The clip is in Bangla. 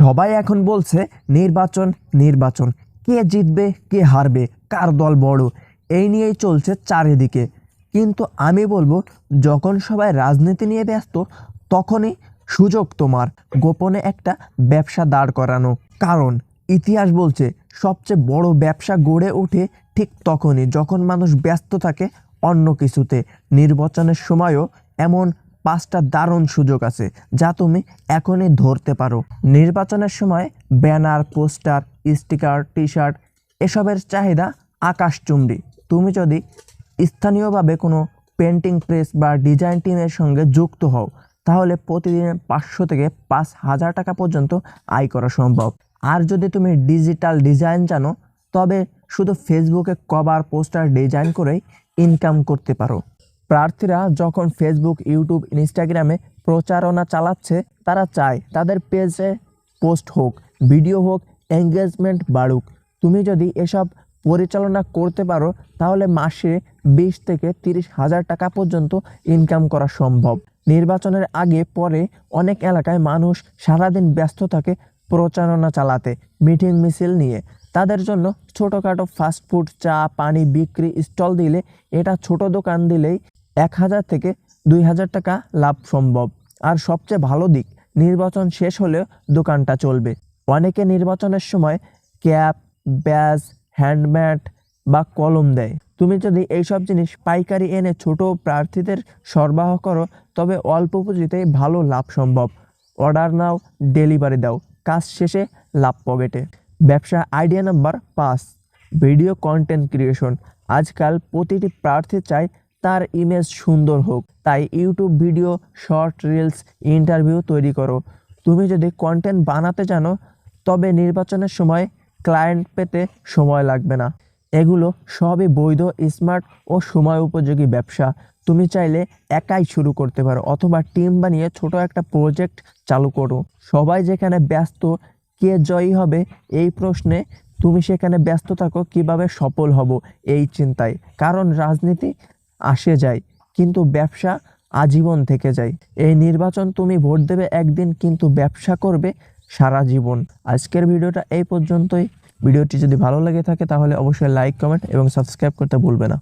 সবাই এখন বলছে, নির্বাচন নির্বাচন। কে জিতবে, কে হারবে, কার দল বড়, এই নিয়েই চলছে চারিদিকে। কিন্তু আমি বলব, যখন সবাই রাজনীতি নিয়ে ব্যস্ত, তখনই সুযোগ তোমার, গোপনে একটা ব্যবসা দাঁড় করানো। কারণ ইতিহাস বলছে, সবচেয়ে বড় ব্যবসা গড়ে ওঠে ঠিক তখনই, যখন মানুষ ব্যস্ত থাকে অন্য কিছুতে। নির্বাচনের সময়ও এমন পাঁচটা দারুণ সুযোগ আছে যা তুমি এখনই ধরতে পারো। নির্বাচনের সময় banner, poster, sticker T shirt এসবের চাহিদা আকাশচুম্বী। তুমি যদি স্থানীয়ভাবে কোনো পেন্টিং প্রেস বা ডিজাইন টিমের সঙ্গে যুক্ত হও, তাহলে প্রতিদিন পাঁচশো থেকে পাঁচ হাজার টাকা পর্যন্ত আয় করা সম্ভব। আর যদি তুমি ডিজিটাল ডিজাইন জানো, তবে শুধু ফেসবুকে কভার, পোস্টার, ডিজাইন করেই ইনকাম করতে পারো। প্রার্থীরা যখন ফেসবুক ইউটিউব ইনস্টাগ্রামে প্রচারণা চালাচ্ছে, তারা চায় তাদের পেজে পোস্ট হোক ভিডিও হোক এঙ্গেজমেন্ট বাড়ুক। তুমি যদি এসব পরিচালনা করতে পারো, তাহলে মাসে বিশ থেকে তিরিশ হাজার টাকা পর্যন্ত ইনকাম করা সম্ভব। নির্বাচনের আগে পরে অনেক এলাকায় মানুষ সারাদিন ব্যস্ত থাকে প্রচারণা চালাতে, মিটিং মিছিল নিয়ে। তাদের জন্য ছোটোখাটো ফাস্টফুড চা, পানি বিক্রি স্টল দিলে এটা ছোট দোকান দিলেই এক হাজার থেকে দুই হাজার টাকা লাভ সম্ভব। আর সবচেয়ে ভালো দিক, নির্বাচন শেষ হলেও দোকানটা চলবে। অনেকে নির্বাচনের সময় ক্যাপ, ব্যাজ হ্যান্ডম্যাট বা কলম দেয়। তুমি যদি এইসব জিনিস পাইকারি এনে ছোট প্রার্থীদের সরবরাহ করো, তবে অল্প পুঁজিতেই ভালো লাভ সম্ভব। অর্ডার নাও, ডেলিভারি দাও, কাজ শেষে লাভ পকেটে। ব্যবসা আইডিয়া নাম্বার পাঁচ, ভিডিও কন্টেন্ট ক্রিয়েশন। আজকাল প্রতিটি প্রার্থী চায় তার ইমেজ সুন্দর হোক, তাই YouTube video short reels interview তৈরি করো। তুমি যদি কন্টেন্ট বানাতে জানো, তবে নির্বাচনের সময় ক্লায়েন্ট পেতে সময় লাগবে না। এগুলো সবই বৈধ স্মার্ট ও সময় উপযোগী ব্যবসা। তুমি চাইলে একাই শুরু করতে পারো, অথবা টিম বানিয়ে ছোট একটা প্রজেক্ট চালু করো। সবাই যেখানে ব্যস্ত, কে জয়ী হবে, এই প্রশ্নে তুমি সেখানে ব্যস্ত থাকো, কীভাবে সফল হব, এই চিন্তায়। কারণ রাজনীতি আসে যায়, কিন্তু ব্যবসা আজীবন থেকে যায়। এই নির্বাচন তুমি ভোট দেবে একদিন, কিন্তু ব্যবসা করবে সারা জীবন। আজকের ভিডিওটা এই পর্যন্তই। ভিডিওটি যদি ভালো লেগে থাকে, তাহলে অবশ্যই লাইক কমেন্ট এবং সাবস্ক্রাইব করতে ভুলবে না।